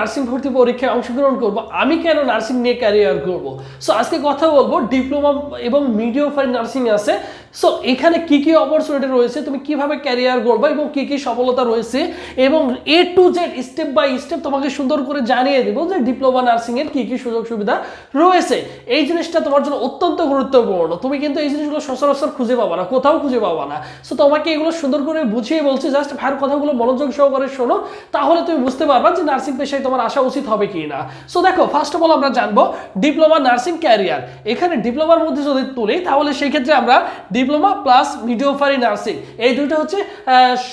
Nursing ভর্তি পরীক্ষায় অংশগ্রহণ করব। আমি কেন নার্সিং নিয়ে ক্যারিয়ার করব? সো আজকে কথা বলব ডিপ্লোমা এবং মিডিওফারি নার্সিং আছে। সো এখানে কি কি অপরচুনিটি রয়েছে? তুমি কীভাবে ক্যারিয়ার করবে এবং কি কি সফলতা রয়েছে? এবং A to Z step by step তোমাকে সুন্দর করে জানিয়ে দেবো যে ডিপ্লোমা নার্সিং এর কি কি সুযোগ সুবিধা রয়েছে। এই জিনিসটা তোমার জন্য অত্যন্ত গুরুত্বপূর্ণ। তুমি কিন্তু এই জিনিসগুলো সচরাচর খুঁজে পাবা না, কোথাও খুঁজে পাবা না। সো তোমাকে এগুলো সুন্দর করে বুঝিয়ে বলছি জাস্ট ভাইয়ের কথাগুলো মনোযোগ সহকারে শোনো। তাহলে তুমি বুঝতে পারবা যে নার্সিং পেশায় তোমার আসা উচিত হবে কি না সো দেখো ফার্স্ট অফ অল আমরা জানব ডিপ্লোমা নার্সিং ক্যারিয়ার এখানে ডিপ্লোমার মধ্যে যদি তুলি, তাহলে সেই ক্ষেত্রে আমরা ডিপ্লোমা প্লাস মিডিওফারি নার্সিং এই দুইটা হচ্ছে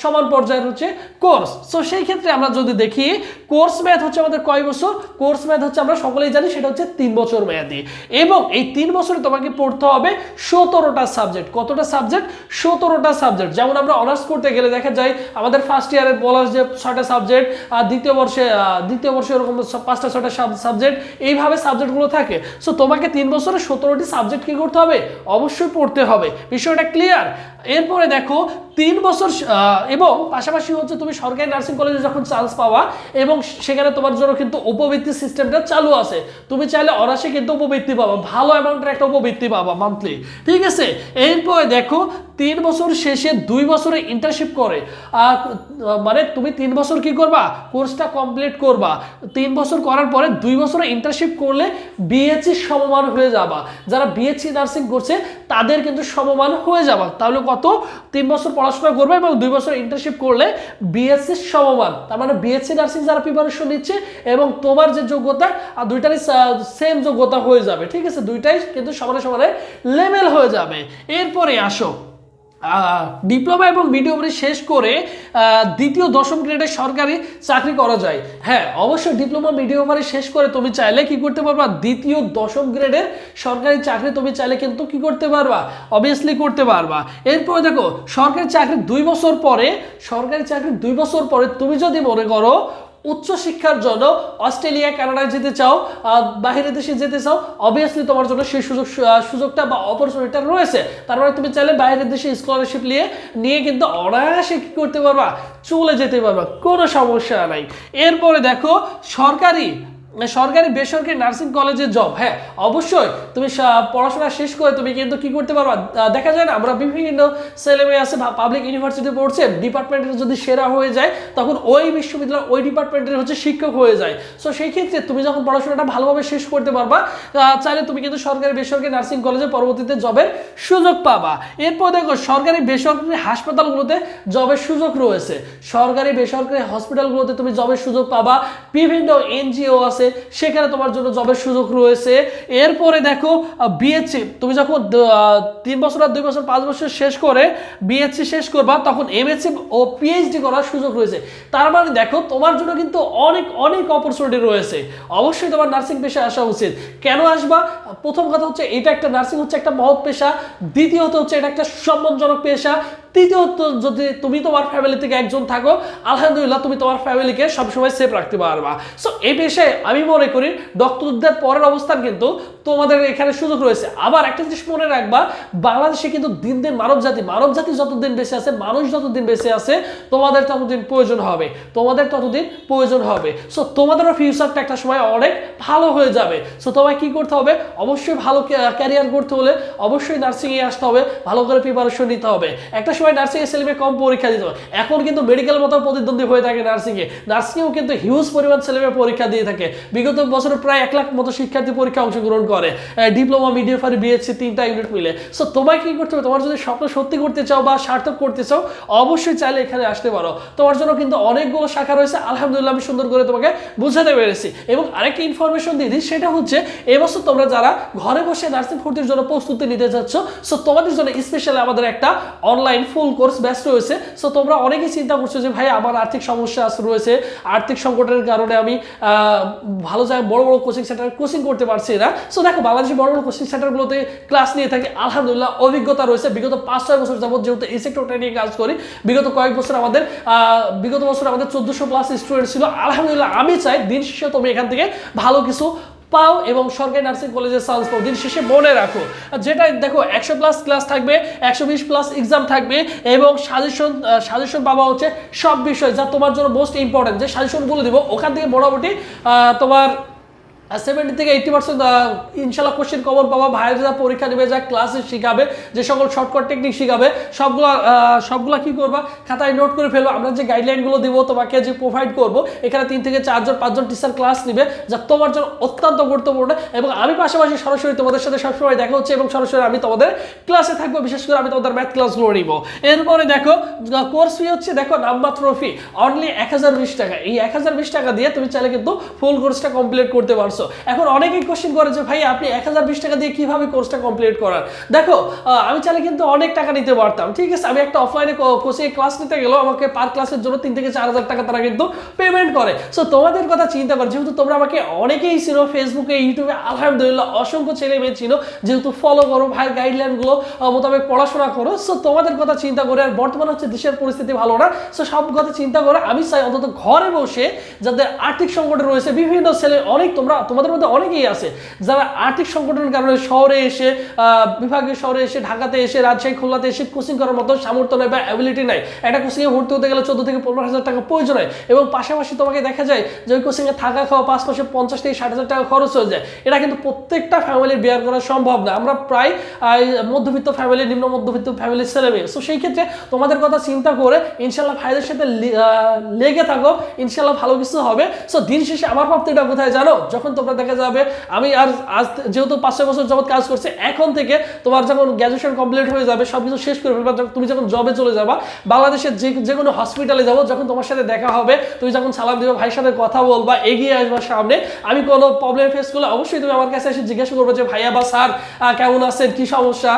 সমান পর্যায়ের হচ্ছে কোর্স সো সেই ক্ষেত্রে আমরা যদি দেখি কোর্স ম্যাথ হচ্ছে আমাদের কয় বছর? কোর্স ম্যাথ হচ্ছে আমরা সকলেই জানি, সেটা হচ্ছে তিন বছর মেয়াদি। এবং এই তিন বছরে তোমাকে পড়তে হবে সতেরোটা সাবজেক্ট কতটা সাবজেক্ট সতেরোটা সাবজেক্ট যেমন আমরা অনার্স করতে গেলে দেখা যায়, আমাদের ফার্স্ট ইয়ারে বলার যে ছয়টা সাবজেক্ট আর দ্বিতীয় বর্ষে দ্বিতীয় বর্ষে ওরকম পাঁচটা, ছয়টা সাবজেক্ট এইভাবে সাবজেক্টগুলো থাকে। সো তোমাকে তিন বছরে সতেরোটি সাবজেক্ট কি করতে হবে? অবশ্যই পড়তে হবে। বিষয়টা ক্লিয়ার এরপরে দেখো তিন বছর এবং পাশাপাশি হচ্ছে তুমি সরকারি নার্সিং কলেজে যখন চান্স পাওয়া, এবং সেখানে তোমার জন্য কিন্তু উপবৃত্তি সিস্টেমটা চালু আছে। তুমি চাইলে অনার্সে কিন্তু উপবৃত্তি পাবা, ভালো অ্যামাউন্টের একটা উপবৃত্তি পাবা মান্থলি ঠিক আছে? এরপরে দেখো, তিন বছর শেষে দুই বছরে ইন্টার্নশিপ করে। মানে তুমি তিন বছর কি করবা? কোর্সটা কমপ্লিট করবা। তিন বছর করার পরে দুই বছরে ইন্টার্নশিপ করলে বিএসসি সমমান হয়ে যাবা। যারা বিএসসি নার্সিং করছে, তাদের কিন্তু সমমান হয়ে যাবা। তাহলে কত? তিন বছর পড়াশোনা করবে এবং দুই বছর ইন্টার্নশিপ করলে বিএসসি সমমান। তার মানে বিএসসি নার্সিং যারা প্রিপারেশন নিচ্ছে এবং তোমার যে যোগ্যতা, আর দুইটারই সেম যোগ্যতা হয়ে যাবে। ঠিক আছে? দুইটাই কিন্তু সমানে সমানে লেভেল হয়ে যাবে। এরপরে আসো। ডিপ্লোমা এবং মিডিয়ামে শেষ করে দ্বিতীয়, দশম গ্রেডে সরকারি চাকরি করা যায়। হ্যাঁ অবশ্যই ডিপ্লোমা মিডিয়ামারে শেষ করে তুমি চাইলে কি করতে পারবা? দ্বিতীয়, দশম গ্রেডের সরকারি চাকরি তুমি চাইলে কিন্তু কি করতে পারবা? অবভিয়াসলি করতে পারবা। এরপরে দেখো, সরকারি চাকরি দুই বছর পরে, সরকারি চাকরি দুই বছর পরে তুমি যদি মনে করো উচ্চ শিক্ষার জন্য অস্ট্রেলিয়া কানাডায় যেতে চাও বাহিরের দেশে যেতে চাও অবভিয়াসলি তোমার জন্য সেই সুযোগ সুযোগটা বা অপরচুনিটিটা রয়েছে। তার মানে তুমি চাইলে বাইরের দেশে স্কলারশিপ নিয়ে নিয়ে কিন্তু অনায়াসে কী করতে পারবা, চলে যেতে পারবা, কোনো সমস্যা নাই। এরপরে দেখো, সরকারি সরকারি, বেসরকারি নার্সিং কলেজে জব হ্যাঁ অবশ্যই। তুমি পড়াশোনা শেষ করে তুমি কিন্তু কি করতে পারবা? দেখা যায় না, আমরা বিভিন্ন ছেলে মেয়ে আছে পাবলিক ইউনিভার্সিটি পড়ছে ডিপার্টমেন্টের যদি সেরা হয়ে যায়, তখন ওই বিশ্ববিদ্যালয়, ওই ডিপার্টমেন্টের হচ্ছে শিক্ষক হয়ে যায়। সো সেই ক্ষেত্রে তুমি যখন পড়াশোনাটা ভালোভাবে শেষ করতে পারবা চাইলে তুমি কিন্তু সরকারি, বেসরকারি নার্সিং কলেজে পরবর্তীতে জবের সুযোগ পাবা। এরপর দেখো, সরকারি, বেসরকারি হাসপাতালগুলোতে জবের সুযোগ রয়েছে। সরকারি, বেসরকারি হসপিটালগুলোতে তুমি জবের সুযোগ পাবা। বিভিন্ন এনজিও আছে সেখানে তোমার জন্য জবের সুযোগ রয়েছে। এরপরে দেখো বিএসসি তুমি যখন তিন বছর আর দুই বছর, পাঁচ বছর শেষ করে বিএসসি শেষ করবা, তখন এমএসসি ও পিএইচডি করার সুযোগ রয়েছে। তার মানে দেখো, তোমার জন্য কিন্তু অনেক অনেক অপরচুনিটি রয়েছে। অবশ্যই তোমার নার্সিং পেশায় আসা উচিত। কেন আসবা? প্রথম কথা হচ্ছে, এটা একটা নার্সিং হচ্ছে একটা মহৎ পেশা। দ্বিতীয়ত হচ্ছে, এটা একটা সম্মানজনক পেশা। তৃতীয়ত যদি তুমি তোমার ফ্যামিলি থেকে একজন থাকো, আলহামদুলিল্লাহ তুমি তোমার ফ্যামিলিকে সবসময় সেফ রাখতে পারবা। সো এই পেশায় আমি মনে করি ডক্টরদের পরের অবস্থান কিন্তু তোমাদের এখানে সুযোগ রয়েছে। আবার একটা জিনিস মনে রাখবা, বাংলাদেশে কিন্তু দিন দিন মানব জাতি মানব জাতি যতদিন বেঁচে আছে, মানুষ যতদিন বেঁচে আছে, তোমাদের ততদিন প্রয়োজন হবে। তোমাদের ততদিন প্রয়োজন হবে। সো তোমাদেরও ফিউচারটা একটা সময় অনেক ভালো হয়ে যাবে। সো তোমায় কি করতে হবে? অবশ্যই ভালো ক্যারিয়ার করতে হলে অবশ্যই নার্সিংয়ে আসতে হবে, ভালো করে প্রিপারেশন নিতে হবে। একটা সময় নার্সিং এর ছেলেমেয়ে কম পরীক্ষা দিতে এখন কিন্তু মেডিকেল মতো প্রতিদ্বন্দ্বী হয়ে থাকে নার্সিংয়ে নার্সিংয়েও কিন্তু হিউজ পরিমাণ ছেলেমেয়ে পরীক্ষা দিয়ে থাকে। বিগত বছরে প্রায় এক লাখ মতো শিক্ষার্থী পরীক্ষা অংশগ্রহণ করে। ডিপ্লোমা মিডিয়াফারি বিএসসি তিনটা ইউনিট মিলে। সো তোমায় কি করতে হবে? তোমার যদি স্বপ্ন সত্যি করতে চাও বা সার্থক করতে চাও, অবশ্যই চাইলে এখানে আসতে পারো। তোমার জন্য কিন্তু অনেকগুলো শাখা রয়েছে। আলহামদুলিল্লাহ, আমি সুন্দর করে তোমাকে বুঝাতে পেরেছি। এবং আরেকটা ইনফরমেশন দিয়ে দিই, সেটা হচ্ছে, এবছর তোমরা যারা ঘরে বসে নার্সিং ভর্তির জন্য প্রস্তুতি নিতে চাচ্ছ সো তোমাদের জন্য স্পেশালি আমাদের একটা অনলাইন ফুল কোর্স ব্যস্ত রয়েছে। সো তোমরা অনেকেই চিন্তা করছ যে, ভাই, আমার আর্থিক সমস্যা রয়েছে। আর্থিক সংকটের কারণে আমি ভালো জায়গায় বড় বড় কোচিং সেন্টারে কোচিং করতে পারছি না। সো দেখো, বাংলাদেশে বড় বড় কোচিং সেন্টারগুলোতে ক্লাস নিয়ে থাকি, আলহামদুলিল্লাহ, অভিজ্ঞতা রয়েছে। বিগত পাঁচ, ছয় বছর যাবত যেহেতু এই সেক্টরটা নিয়ে কাজ করি, বিগত কয়েক বছর আমাদের বিগত বছর আমাদের চোদ্দশো প্লাস স্টুডেন্ট ছিল। আলহামদুলিল্লাহ, আমি চাই দিন শেষে তুমি এখান থেকে ভালো কিছু পাও এবং সরকারি নার্সিং কলেজের চান্স পাও। দিন শেষে মনে রাখো যেটা দেখো, একশো প্লাস ক্লাস থাকবে, একশো বিশ প্লাস এক্সাম থাকবে এবং সাজেশন সাজেশন পাওয়া হচ্ছে সব বিষয় যা তোমার জন্য মোস্ট ইম্পর্টেন্ট যে সাজেশনগুলো দেবো, ওখান থেকে মোটামুটি তোমার সেভেন্টি থেকে এইটি পার্সেন্ট ইনশাল্লাহ কোশ্চেন কমন পাবা। ভাইয়ের যা পরীক্ষা নেবে যা ক্লাসে শিখাবে, যে সকল শর্টকাট টেকনিক শিখাবে, সবগুলো সবগুলা কি করবা? খাতায় নোট করে ফেলব। আমরা যে গাইডলাইনগুলো দিব, তোমাকে যে প্রোভাইড করব, এখানে তিন থেকে চারজন, পাঁচজন টিচার ক্লাস নেবে, যা তোমার জন্য অত্যন্ত গুরুত্বপূর্ণ এবং আমি পাশাপাশি সরাসরি তোমাদের সাথে সবসময় দেখা হচ্ছে এবং সরাসরি আমি তোমাদের ক্লাসে থাকব। বিশেষ করে আমি তোমাদের ম্যাথ ক্লাসগুলো নিব। এরপরে দেখো কোর্স ফি হচ্ছে, দেখো, নামমাত্র ফি অনলি এক হাজার বিশ টাকা। এই এক হাজার বিশ টাকা দিয়ে তুমি চাইলে কিন্তু ফুল কোর্সটা কমপ্লিট করতে পারছ। এখন অনেকেই কোশ্চেন করে যে ভাই আপনি এক হাজার বিশ টাকা দিয়ে কীভাবে কোর্সটা কমপ্লিট করার দেখো আমি চাইলে কিন্তু অনেক টাকা নিতে পারতাম, ঠিক আছে? আমি একটা অফলাইনে কোচিং ক্লাস নিতে গেলেও আমাকে পার ক্লাসের জন্য তিন থেকে চার হাজার টাকা তারা কিন্তু পেমেন্ট করে। সো তোমাদের কথা চিন্তা করো, যেহেতু তোমরা আমাকে অনেকেই চিনো ফেসবুকে ইউটিউবে আলহামদুলিল্লাহ, অসংখ্য ছেলে মেয়ে চিনো, যেহেতু ফলো করো, ভাইয়ের গাইডলাইনগুলো মোতাবেক পড়াশোনা করো। সো তোমাদের কথা চিন্তা করে, আর বর্তমানে হচ্ছে দেশের পরিস্থিতি ভালো না। সো সব কথা চিন্তা করে, আমি চাই অন্তত ঘরে বসে যাদের আর্থিক সংকটে রয়েছে, বিভিন্ন ছেলে, অনেক তোমরা তোমাদের মধ্যে অনেকেই আছে যারা আর্থিক সংকটের কারণে শহরে এসে বিভাগীয় শহরে এসে, ঢাকাতে এসে, রাজশাহী, খুলনাতে এসে কোচিং করার মতো সামর্থ্য নেই বা অ্যাবিলিটি নাই। একটা কোচিংয়ে ভর্তি হতে গেলে চোদ্দ থেকে পনেরো হাজার টাকা প্রয়োজন হয় এবং পাশাপাশি তোমাকে দেখা যায় যে ওই কোচিংয়ে থাকা খাওয়া পাঁচ মাসে পঞ্চাশ থেকে ষাট হাজার টাকা খরচ হয়ে যায়। এটা কিন্তু প্রত্যেকটা ফ্যামিলির বিয়ার করা সম্ভব না। আমরা প্রায় মধ্যবিত্ত ফ্যামিলি নিম্ন মধ্যবিত্ত ফ্যামিলির ছেলে মেয়ে। সো সেই ক্ষেত্রে তোমাদের কথা চিন্তা করে ইনশাল্লাহ ভাইদের সাথে লেগে থাকো। ইনশাল্লাহ ভালো কিছু হবে। সো দিন শেষে আমার প্রাপ্তিটা কোথায় জানো? যখন তোমরা দেখা যাবে। আমি আর আজ যেহেতু পাঁচ ছয় বছর যাবত কাজ করছি, এখন থেকে তোমার যখন গ্র্যাজুয়েশন কমপ্লিট হয়ে যাবে সব কিছু শেষ করে ফেলবা তুমি যখন জবে চলে যাবা, বাংলাদেশের যে যে কোনো হসপিটালে যাব, যখন তোমার সাথে দেখা হবে, তুমি যখন সালাম দিবে, ভাইয়ের সাথে কথা বলবা, এগিয়ে আসবা সামনে, আমি কোনো প্রবলেম ফেস করলে অবশ্যই তুমি আমার কাছে এসে জিজ্ঞাসা করবে যে, ভাইয়া বা স্যার কেমন আছেন? কি সমস্যা?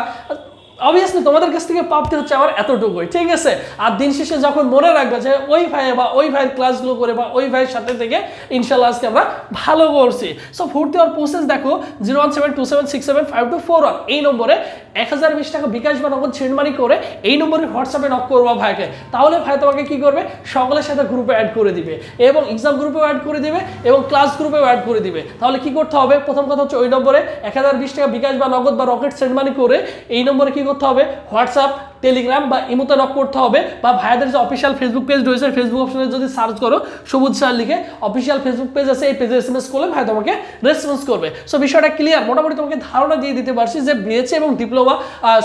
অবভিয়াসলি তোমাদের কাছ থেকে প্রাপ্তি হচ্ছে আমার এতটুকুই, ঠিক আছে? আর দিন শেষে যখন মনে রাখবে যে ওই ভাই বা ওই ভাইয়ের ক্লাসগুলো করে বা ওই ভাইয়ের সাথে থেকে ইনশাল্লাহ আজকে আমরা ভালো করছি। সো ফোর্থ হওয়ার প্রসেস দেখো zero one seven two seven six seven five two four one এই নম্বরে এক হাজার বিশ টাকা বিকাশ বা নগদ ছেড়মানি করে এই নম্বরে হোয়াটসঅ্যাপে নক করব ভাইকে। তাহলে ভাই তোমাকে কি করবে? সকলের সাথে গ্রুপে অ্যাড করে দিবে। এবং এক্সাম গ্রুপেও অ্যাড করে দিবে এবং ক্লাস গ্রুপেও অ্যাড করে দিবে। তাহলে কি করতে হবে? প্রথম কথা হচ্ছে ওই নম্বরে এক হাজার বিশ টাকা বিকাশ বা নগদ বা রকেট সেন্ড মানি করে এই নম্বরে কি করতে হবে? হোয়াটসঅ্যাপ টেলিগ্রাম বা ইমোতে নক করতে হবে বা ভাইয়াদের যে অফিসিয়াল ফেসবুক পেজ রয়েছে ফেসবুক অপশনে যদি সার্চ করো, সবুজ স্যার লিখে অফিসিয়াল ফেসবুক পেজ আছে, এই পেজে এস এম এস করলে ভাই তোমাকে রেসপন্স করবে। সো বিষয়টা ক্লিয়ার মোটামুটি তোমাকে ধারণা দিয়ে দিতে পারছি যে বিএসসি এবং ডিপ্লোমা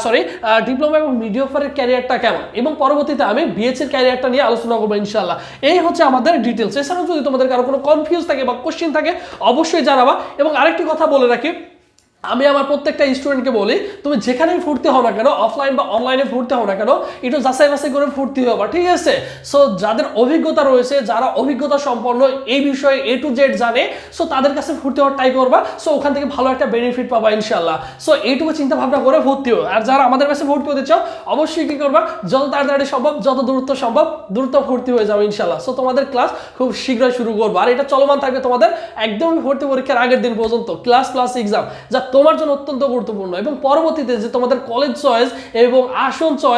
সরি ডিপ্লোমা এবং মিডিওফারের ক্যারিয়ারটা কেমন? এবং পরবর্তীতে আমি বিএসসির ক্যারিয়ারটা নিয়ে আলোচনা করব ইনশাল্লাহ এই হচ্ছে আমাদের ডিটেলস এছাড়াও যদি তোমাদের কারও কোনো কনফিউজ থাকে বা কোশ্চেন থাকে, অবশ্যই জানাবা। এবং আরেকটি কথা বলে রাখি আমি আমার প্রত্যেকটা স্টুডেন্টকে বলি, তুমি যেখানেই ভর্তি হও না কেন অফলাইন বা অনলাইনে ভর্তি হও না কেন, একটু যাচাই বাছাই করে ভর্তি হবা ঠিক আছে? সো যাদের অভিজ্ঞতা রয়েছে, যারা অভিজ্ঞতা সম্পন্ন এই বিষয়ে এ টু জেড জানে সো তাদের কাছে ভর্তি হওয়ার ট্রাই করবা সো ওখান থেকে ভালো একটা বেনিফিট পাবা ইনশাল্লাহ সো এইটুকু চিন্তা ভাবনা করে ভর্তি হো আর যারা আমাদের কাছে ভর্তি হতে চাও, অবশ্যই কি করবা, যত তাড়াতাড়ি সম্ভব, যত দূরত্ব সম্ভব, দ্রুত ভর্তি হয়ে যাবে ইনশাল্লাহ সো তোমাদের ক্লাস খুব শীঘ্রই শুরু করব। আর এটা চলমান থাকবে তোমাদের একদমই ভর্তি পরীক্ষার আগের দিন পর্যন্ত ক্লাস প্লাস এক্সাম যা তোমার জন্য অত্যন্ত গুরুত্বপূর্ণ এবং পরবর্তীতে যে তোমাদের কলেজ চয়েস এবং আসন চয়েস